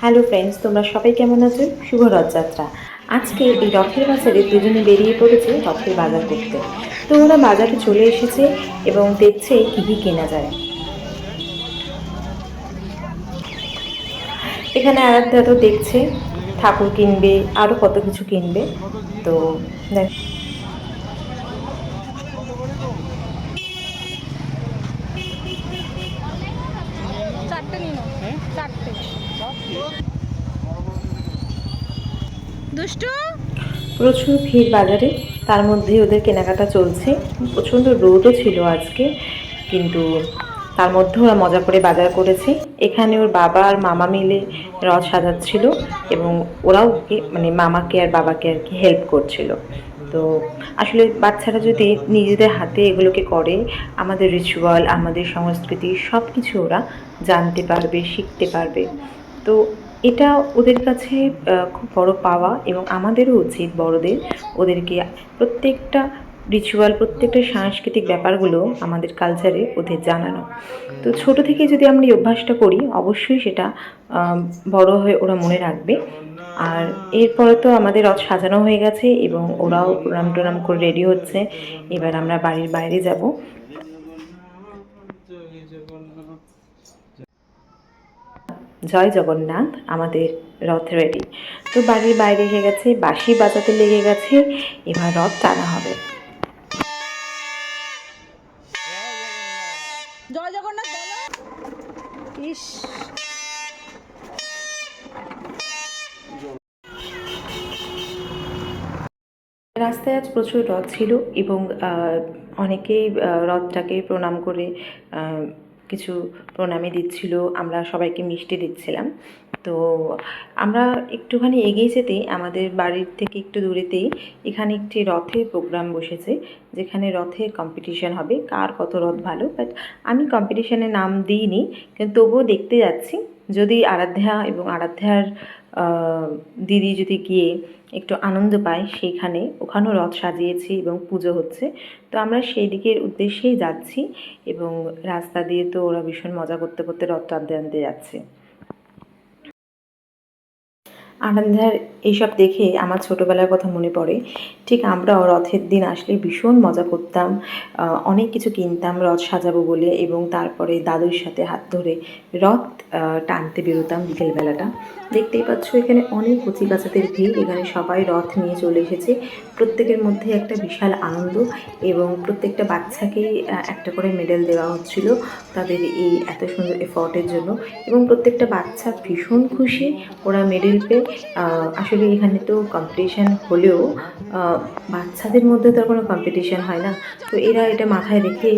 Hello friends, তোমরা সবাই কেমন আছো? শুভ রথযাত্রা। আজকে এই রথের বাজারে দুজনে বেরিয়ে পড়েছে রথের বাজার করতে। তো ওরা বাজারে চলে এসেছে এবং দেখছে কী কেনা যায়। এখানে আরাধ্যা তো দেখছে, ঠাকুর কিনবে আরও কত কিছু কিনবে। তো দেখ প্রচুর ভিড় বাজারে, তার মধ্যে ওদের কেনাকাটা চলছে। প্রচণ্ড রোদও ছিল আজকে, কিন্তু তার মধ্যে ওরা মজা করে বাজার করেছে। এখানে ওর বাবা আর মামা মিলে রথ সাজাচ্ছিল এবং ওরাও মানে মামাকে আর বাবাকে আর কি হেল্প করছিল। তো আসলে বাচ্চারা যদি নিজেদের হাতে এগুলোকে করে, আমাদের রিচুয়াল আমাদের সংস্কৃতি সব কিছু ওরা জানতে পারবে, শিখতে পারবে। তো এটা ওদের কাছে খুব বড় পাওয়া এবং আমাদেরও উচিত বড়দের ওদেরকে প্রত্যেকটা রিচুয়াল প্রত্যেকটা সাংস্কৃতিক ব্যাপারগুলো আমাদের কালচারে ওদের জানানো। তো ছোট থেকে যদি আমরা এই অভ্যাসটা করি, অবশ্যই সেটা বড় হয়ে ওরা মনে রাখবে। আর এরপরে তো আমাদের রথ সাজানো হয়ে গেছে এবং ওরাও প্রণাম টনাম করে রেডি হচ্ছে। এবার আমরা বাড়ির বাইরে যাব। জয় জগন্নাথ আমাদের রথ রেডি তো বাড়ির বাইরে এসে গেছে বাঁশি বাজাতে লেগে গেছে এবার রথ টানা হবে। জয় জগন্নাথ ইস। রাস্তায় আজ প্রচুর রথ ছিল এবং অনেকেই রথটাকে প্রণাম করে কিছু প্রণামী দিচ্ছিল, আমরা সবাইকে মিষ্টি দিচ্ছিলাম। তো আমরা একটুখানি এগিয়ে যেতেই আমাদের বাড়ির থেকে একটু দূরেতেই এখানে একটি রথের প্রোগ্রাম বসেছে, যেখানে রথে কম্পিটিশান হবে, কার কত রথ ভালো বাট আমি কম্পিটিশানে নাম দিইনি, কিন্তু তবুও দেখতে যাচ্ছি। যদি আরাধ্যা এবং আরাধ্যার দিদি যদি গিয়ে একটু আনন্দ পায়, সেইখানে ওখানেও রথ সাজিয়েছি এবং পুজো হচ্ছে। তো আমরা সেই দিকের উদ্দেশ্যেই যাচ্ছি এবং রাস্তা দিয়ে তো ওরা ভীষণ মজা করতে করতে রথ টানতে আনতে যাচ্ছে। আনন্দার এইসব দেখে আমার ছোটোবেলার কথা মনে পড়ে। ঠিক আমরাও রথের দিন আসলে ভীষণ মজা করতাম অনেক কিছু কিনতাম, রথ সাজাবো বলে এবং তারপরে দাদুর সাথে হাত ধরে রথ টানতে বেরোতাম বিকেলবেলাটা। দেখতেই পাচ্ছ এখানে অনেক কচি কাচাদের ভিড়, এখানে সবাই রথ নিয়ে চলে এসেছে। প্রত্যেকের মধ্যে একটা বিশাল আনন্দ এবং প্রত্যেকটা বাচ্চাকেই একটা করে মেডেল দেওয়া হচ্ছিল তাদের এই এত সুন্দর এফর্টের জন্য এবং প্রত্যেকটা বাচ্চা ভীষণ খুশি, ওরা মেডেল পেয়ে আসলে এখানে তো কম্পিটিশান হলেও বাচ্চাদের মধ্যে তো কোনো কম্পিটিশান হয় না। তো এরা এটা মাথায় রেখে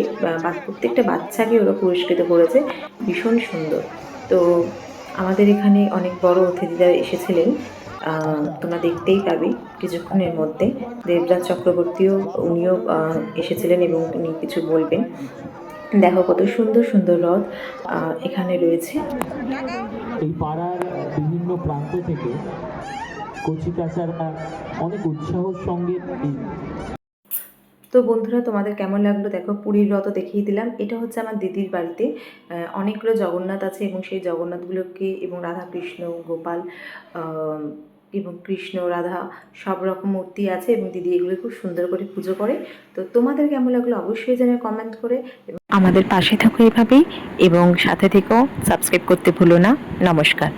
প্রত্যেকটা বাচ্চাকে ওরা পুরস্কৃত করেছে। ভীষণ সুন্দর। তো আমাদের এখানে অনেক বড় অতিথিরা এসেছিলেন। তোমরা দেখতেই পাবে কিছুক্ষণের মধ্যে। দেবরাজ চক্রবর্তীও উনিও এসেছিলেন এবং উনি কিছু বলবেন। দেখো কত সুন্দর সুন্দর রথ এখানে রয়েছে। এই পাড়ার বিভিন্ন প্রান্ত থেকে কচিকাচারা অনেক উৎসাহর সঙ্গে তো বন্ধুরা, তোমাদের কেমন লাগল? দেখো, পুরীর রথ দেখিয়ে দিলাম। এটা হচ্ছে আমার দিদির বাড়িতে। অনেকগুলো জগন্নাথ আছে এবং সেই জগন্নাথগুলোকে এবং রাধাকৃষ্ণ, গোপাল এবং কৃষ্ণ, রাধা সব রকম মূর্তি আছে এবং দিদি এগুলো খুব সুন্দর করে পুজো করে। তো তোমাদের কেমন লাগল অবশ্যই জানে কমেন্ট করে। আমাদের পাশে থাকো এভাবেই এবং সাথে থেকেও সাবস্ক্রাইব করতে ভুলো না। নমস্কার।